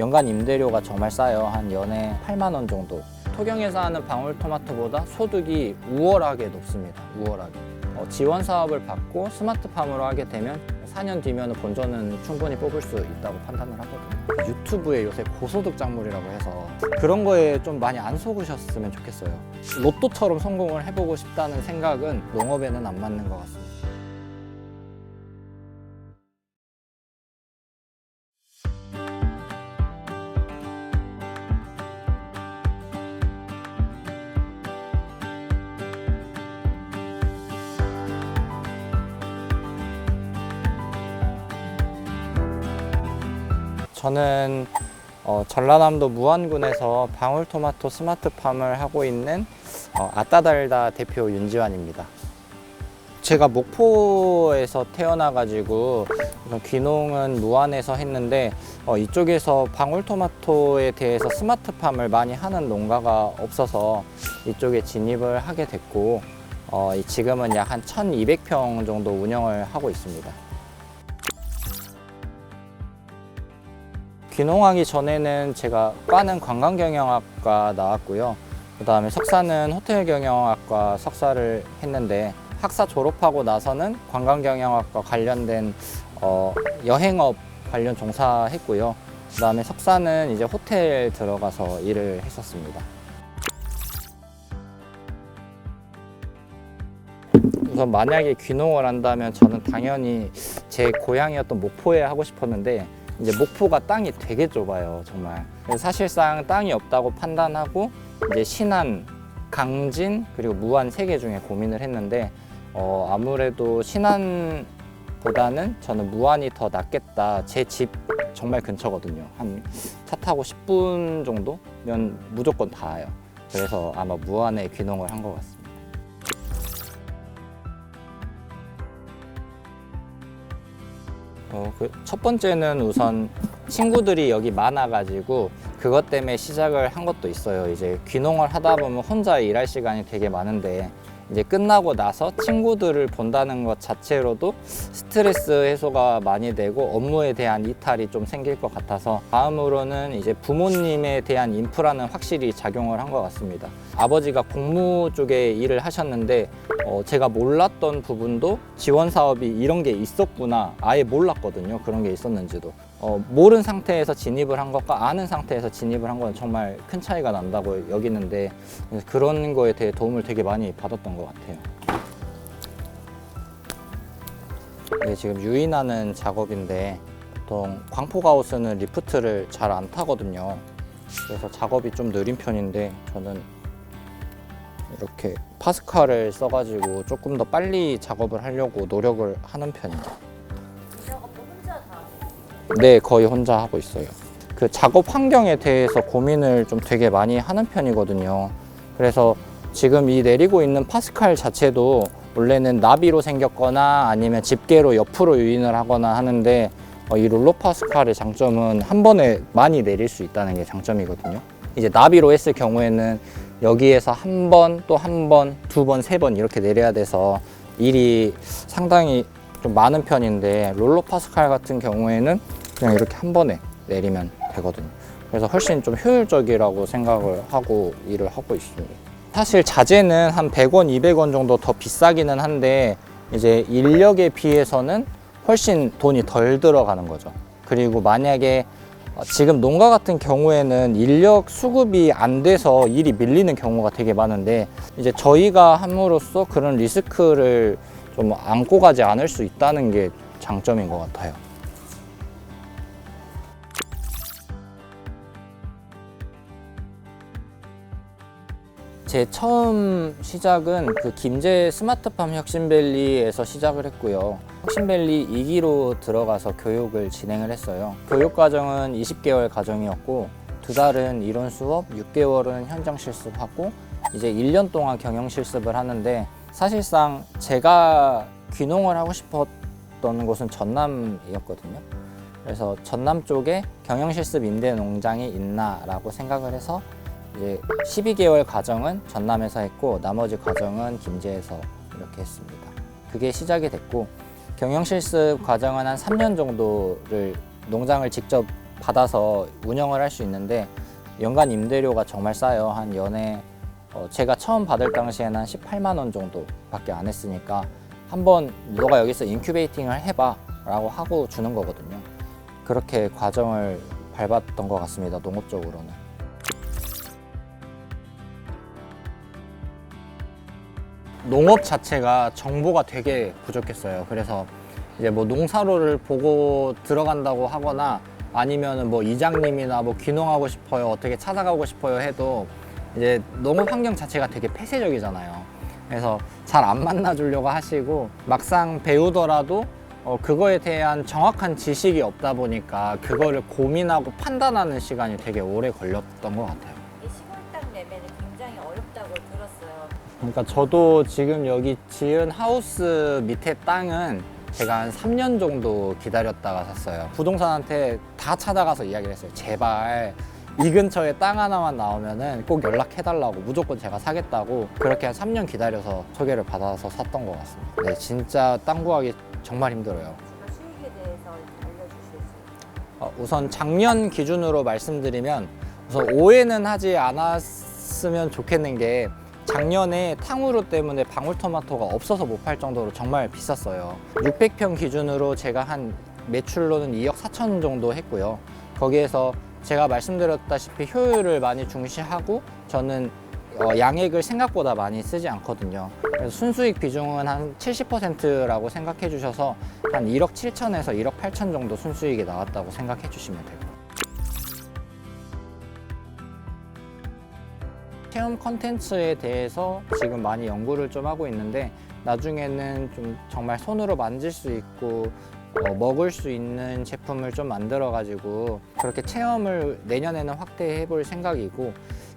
연간 임대료가 정말 싸요. 한 연에 8만 원 정도. 토경에서 하는 방울토마토보다 소득이 우월하게 높습니다. 우월하게. 어, 지원 사업을 받고 스마트팜으로 하게 되면 4년 뒤면 본전은 충분히 뽑을 수 있다고 판단을 하거든요. 유튜브에 요새 고소득 작물이라고 해서 그런 거에 좀 많이 안 속으셨으면 좋겠어요. 로또처럼 성공을 해보고 싶다는 생각은 농업에는 안 맞는 것 같습니다. 저는 어, 전라남도 무안군에서 방울토마토 스마트팜을 하고 있는 어, 아따달다 대표 윤지환입니다. 제가 목포에서 태어나가지고 귀농은 무안에서 했는데 어, 이쪽에서 방울토마토에 대해서 스마트팜을 많이 하는 농가가 없어서 이쪽에 진입을 하게 됐고 어, 이- 지금은 약 한 1,200평 정도 운영을 하고 있습니다. 귀농하기 전에는 제가 과는 관광경영학과 나왔고요. 그 다음에 석사는 호텔경영학과 석사를 했는데 학사 졸업하고 나서는 관광경영학과 관련된 어, 여행업 관련 종사했고요. 그 다음에 석사는 이제 호텔 들어가서 일을 했었습니다. 우선 만약에 귀농을 한다면 저는 당연히 제 고향이었던 목포에 하고 싶었는데 이제 목포가 땅이 되게 좁아요, 정말. 사실상 땅이 없다고 판단하고 이제 신안, 강진 그리고 무안 세 개 중에 고민을 했는데 어, 아무래도 신안보다는 저는 무안이 더 낫겠다. 제 집 정말 근처거든요. 한 차 타고 10분 정도면 무조건 닿아요. 그래서 아마 무안에 귀농을 한 것 같습니다. 어, 그 첫 번째는 우선 친구들이 여기 많아가지고 그것 때문에 시작을 한 것도 있어요. 이제 귀농을 하다 보면 혼자 일할 시간이 되게 많은데 이제 끝나고 나서 친구들을 본다는 것 자체로도 스트레스 해소가 많이 되고 업무에 대한 이탈이 좀 생길 것 같아서 다음으로는 이제 부모님에 대한 인프라는 확실히 작용을 한 것 같습니다. 아버지가 공무 쪽에 일을 하셨는데 어, 제가 몰랐던 부분도 지원 사업이 이런 게 있었구나. 아예 몰랐거든요. 그런 게 있었는지도 어, 모르는 상태에서 진입을 한 것과 아는 상태에서 진입을 한 건 정말 큰 차이가 난다고 여기는데 그런 거에 대해 도움을 되게 많이 받았던 것 같아요 네, 지금 유인하는 작업인데 보통 광포가우스는 리프트를 잘 안 타거든요 그래서 작업이 좀 느린 편인데 저는 이렇게 파스칼을 써가지고 조금 더 빨리 작업을 하려고 노력을 하는 편입니다. 네, 거의 혼자 하고 있어요. 그 작업 환경에 대해서 고민을 좀 되게 많이 하는 편이거든요. 그래서 지금 이 내리고 있는 파스칼 자체도 원래는 나비로 생겼거나 아니면 집게로 옆으로 유인을 하거나 하는데 어, 이 롤러 파스칼의 장점은 한 번에 많이 내릴 수 있다는 게 장점이거든요. 이제 나비로 했을 경우에는 여기에서 한 번, 또 한 번, 두 번, 세 번 이렇게 내려야 돼서 일이 상당히 좀 많은 편인데 롤러 파스칼 같은 경우에는 그냥 이렇게 한 번에 내리면 되거든요. 그래서 훨씬 좀 효율적이라고 생각을 하고 일을 하고 있습니다. 사실 자재는 한 100원, 200원 정도 더 비싸기는 한데 이제 인력에 비해서는 훨씬 돈이 덜 들어가는 거죠. 그리고 만약에 어, 지금 농가 같은 경우에는 인력 수급이 안 돼서 일이 밀리는 경우가 되게 많은데 이제 저희가 함으로써 그런 리스크를 좀 안고 가지 않을 수 있다는 게 장점인 것 같아요. 제 처음 시작은 그 김제 스마트팜 혁신밸리에서 시작을 했고요. 혁신밸리 2기로 들어가서 교육을 진행을 했어요. 교육 과정은 20개월 과정이었고 두 달은 이론 수업, 6개월은 현장 실습하고 이제 1년 동안 경영 실습을 하는데 사실상 제가 귀농을 하고 싶었던 곳은 전남이었거든요. 그래서 전남 쪽에 경영 실습 임대 농장이 있나라고 생각을 해서 이제 12개월 과정은 전남에서 했고 나머지 과정은 김제에서 이렇게 했습니다. 그게 시작이 됐고 경영 실습 과정은 한 3년 정도를 농장을 직접 받아서 운영을 할 수 있는데 연간 임대료가 정말 싸요. 한 연에 어, 제가 처음 받을 당시에는 한 18만 원 정도밖에 안 했으니까 한번 너가 여기서 인큐베이팅을 해봐 라고 하고 주는 거거든요. 그렇게 과정을 밟았던 것 같습니다. 농업적으로는. 농업 자체가 정보가 되게 부족했어요. 그래서 이제 뭐 농사로를 보고 들어간다고 하거나 아니면은 뭐 이장님이나 뭐 귀농하고 싶어요, 어떻게 찾아가고 싶어요 해도 이제 농업 환경 자체가 되게 폐쇄적이잖아요. 그래서 잘 안 만나주려고 하시고 막상 배우더라도 어, 그거에 대한 정확한 지식이 없다 보니까 그거를 고민하고 판단하는 시간이 되게 오래 걸렸던 것 같아요. 그러니까 저도 지금 여기 지은 하우스 밑에 땅은 제가 한 3년 정도 기다렸다가 샀어요. 부동산한테 다 찾아가서 이야기를 했어요. 제발 이 근처에 땅 하나만 나오면은 꼭 연락해달라고 무조건 제가 사겠다고 그렇게 한 3년 기다려서 소개를 받아서 샀던 것 같습니다. 네, 진짜 땅 구하기 정말 힘들어요. 주가 수익에 대해서 알려주실 수. 어, 우선 작년 기준으로 말씀드리면 우선 오해는 하지 않았으면 좋겠는 게 작년에 탕후루 때문에 방울토마토가 없어서 못 팔 정도로 정말 비쌌어요. 600평 기준으로 제가 한 매출로는 2억 4천 정도 했고요. 거기에서 제가 말씀드렸다시피 효율을 많이 중시하고 저는 어, 양액을 생각보다 많이 쓰지 않거든요. 그래서 순수익 비중은 한 70%라고 생각해 주셔서 한 1억 7천에서 1억 8천 정도 순수익이 나왔다고 생각해 주시면 돼요. 체험 컨텐츠에 대해서 지금 많이 연구를 좀 하고 있는데 나중에는 좀 정말 손으로 만질 수 있고 어, 먹을 수 있는 제품을 좀 만들어 가지고 그렇게 체험을 내년에는 확대해 볼 생각이고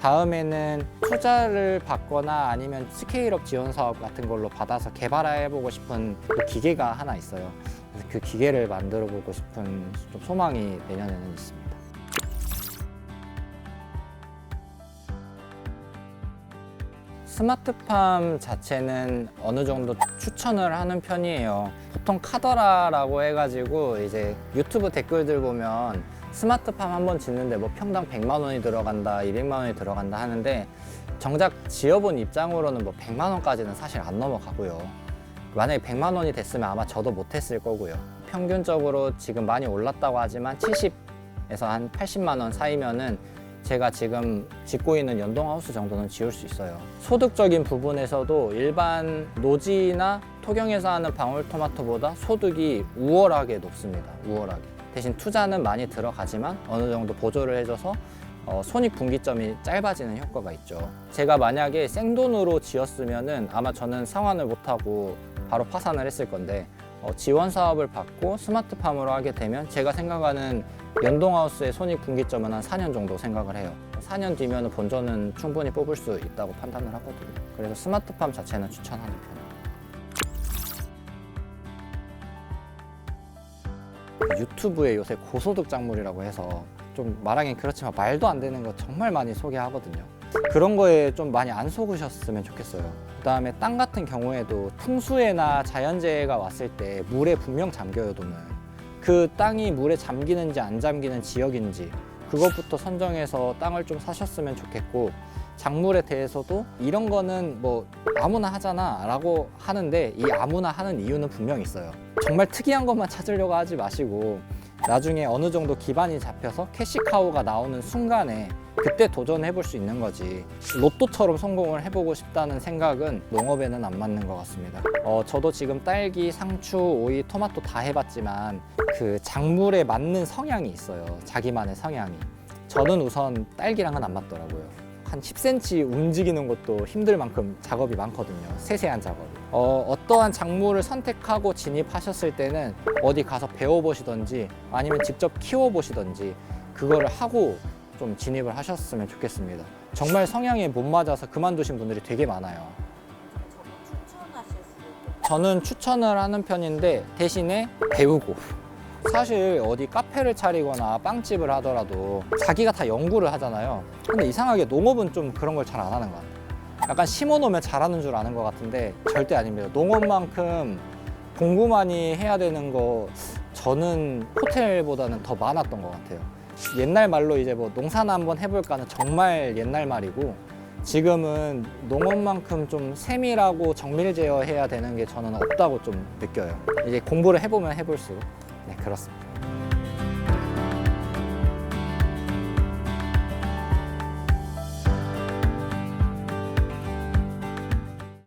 다음에는 투자를 받거나 아니면 스케일업 지원 사업 같은 걸로 받아서 개발해 보고 싶은 그 기계가 하나 있어요. 그래서 그 기계를 만들어 보고 싶은 좀 소망이 내년에는 있습니다. 스마트팜 자체는 어느 정도 추천을 하는 편이에요. 보통 카더라라고 해가지고 이제 유튜브 댓글들 보면 스마트팜 한 번 짓는데 뭐 평당 100만 원이 들어간다, 200만 원이 들어간다 하는데 정작 지어본 입장으로는 뭐 100만 원까지는 사실 안 넘어가고요. 만약에 100만 원이 됐으면 아마 저도 못했을 거고요. 평균적으로 지금 많이 올랐다고 하지만 70에서 한 80만 원 사이면은 제가 지금 짓고 있는 연동하우스 정도는 지을 수 있어요. 소득적인 부분에서도 일반 노지나 토경에서 하는 방울토마토보다 소득이 우월하게 높습니다. 우월하게. 대신 투자는 많이 들어가지만 어느 정도 보조를 해줘서 어, 손익분기점이 짧아지는 효과가 있죠. 제가 만약에 생돈으로 지었으면은 아마 저는 상환을 못하고 바로 파산을 했을 건데 어, 지원 사업을 받고 스마트팜으로 하게 되면 제가 생각하는 연동하우스의 손익분기점은 한 4년 정도 생각을 해요. 4년 뒤면 본전은 충분히 뽑을 수 있다고 판단을 하거든요. 그래서 스마트팜 자체는 추천하는 편이에요. 유튜브에 요새 고소득 작물이라고 해서 좀 말하긴 그렇지만 말도 안 되는 거 정말 많이 소개하거든요. 그런 거에 좀 많이 안 속으셨으면 좋겠어요. 그다음에 땅 같은 경우에도 풍수해나 자연재해가 왔을 때 물에 분명 잠겨요 돈은. 그 땅이 물에 잠기는지 안 잠기는 지역인지 그것부터 선정해서 땅을 좀 사셨으면 좋겠고 작물에 대해서도 이런 거는 뭐 아무나 하잖아 라고 하는데 이 아무나 하는 이유는 분명 있어요. 정말 특이한 것만 찾으려고 하지 마시고 나중에 어느 정도 기반이 잡혀서 캐시카우가 나오는 순간에 그때 도전해 볼 수 있는 거지. 로또처럼 성공을 해보고 싶다는 생각은 농업에는 안 맞는 것 같습니다. 어, 저도 지금 딸기, 상추, 오이, 토마토 다 해봤지만 그 작물에 맞는 성향이 있어요. 자기만의 성향이. 저는 우선 딸기랑은 안 맞더라고요. 한 10cm 움직이는 것도 힘들 만큼 작업이 많거든요. 세세한 작업. 어, 어떠한 작물을 선택하고 진입하셨을 때는 어디 가서 배워보시던지 아니면 직접 키워보시던지 그거를 하고 좀 진입을 하셨으면 좋겠습니다. 정말 성향에 못 맞아서 그만두신 분들이 되게 많아요. 저는 추천을 하는 편인데 대신에 배우고. 사실 어디 카페를 차리거나 빵집을 하더라도 자기가 다 연구를 하잖아요. 근데 이상하게 농업은 좀 그런 걸 잘 안 하는 것 같아요. 약간 심어놓으면 잘하는 줄 아는 것 같은데 절대 아닙니다. 농업만큼 공부 많이 해야 되는 거 저는 호텔보다는 더 많았던 것 같아요 옛날 말로 이제 뭐 농사나 한번 해볼까는 정말 옛날 말이고 지금은 농업만큼 좀 세밀하고 정밀 제어해야 되는 게 저는 없다고 좀 느껴요. 이제 공부를 해보면 해볼수록 네 그렇습니다.